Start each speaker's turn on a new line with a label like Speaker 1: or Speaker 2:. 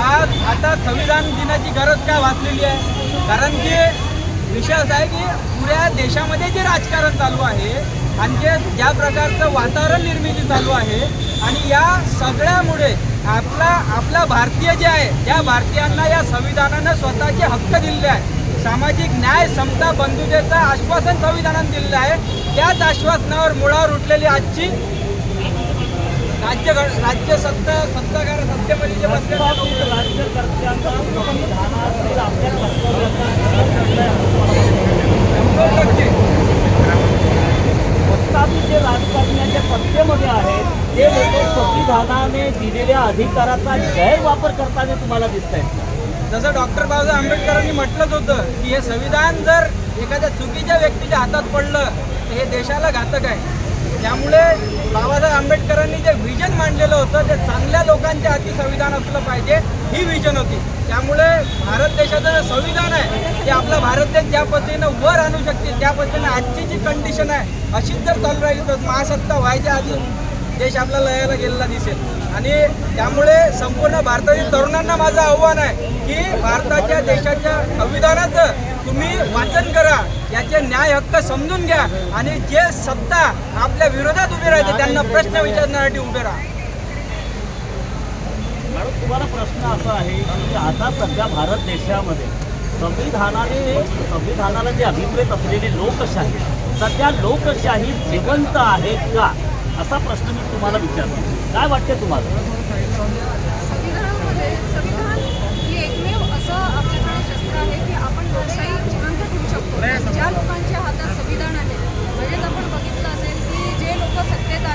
Speaker 1: आज आता संविधान दिनाची गरज काय वाचलेली आहे? कारण की विषय असा आहे की पुऱ्या देशामध्ये जे राजकारण चालू आहे आणि जे ज्या प्रकारचं वातावरण निर्मिती चालू आहे आणि या सगळ्यामुळे आपला आपला भारतीय जे आहे त्या भारतीयांना या संविधानानं स्वतःचे हक्क दिलेले आहे. सामाजिक न्याय समता बंधुतेचं आश्वासन संविधानानं दिलेलं आहे. त्याच आश्वासनावर मुळावर उठलेली आजची राज्य घ- राज्य सत्ता सत्ताकार सत्तेमध्ये जे बसलेले
Speaker 2: प्रस्तावित ते लोक संविधानाने दिलेल्या अधिकाराचा गैरवापर करताना तुम्हाला दिसत आहेत
Speaker 1: जसं डॉक्टर बाबासाहेब आंबेडकरांनी म्हटलंच होतं की हे संविधान जर एखाद्या चुकीच्या व्यक्तीच्या हातात पडलं तर हे देशाला घातक आहे. त्यामुळे बाबासाहेब आंबेडकरांनी आणलेलं होतं. ते चांगल्या लोकांच्या हाती संविधान असलं पाहिजे ही विजन होती. त्यामुळे भारत देशाचं जे संविधान आहे ते आपला भारत देश ज्या पद्धतीनं वर आणू शकते त्या पद्धतीनं आजची जी कंडिशन आहे अशीच जर चालू राहिली तर महासत्ता व्हायच्या आधी देश आपला लयाला गेलेला दिसेल. आणि त्यामुळे संपूर्ण भारतातील तरुणांना माझं आव्हान आहे की भारताच्या देशाच्या संविधानाचं तुम्ही वाचन करा याचे न्याय हक्क समजून घ्या आणि जे सत्ता आपल्या विरोधात उभे राहते त्यांना प्रश्न विचारण्यासाठी उभे राहा.
Speaker 2: तुम्हाला प्रश्न असा आहे की आता सध्या भारत देशामध्ये संविधानाने संविधानाला जे अभिप्रेत असलेली लोकशाही सध्या लोकशाही जिवंत आहे का? असा प्रश्न मी तुम्हाला विचारतो. काय वाटते तुम्हाला?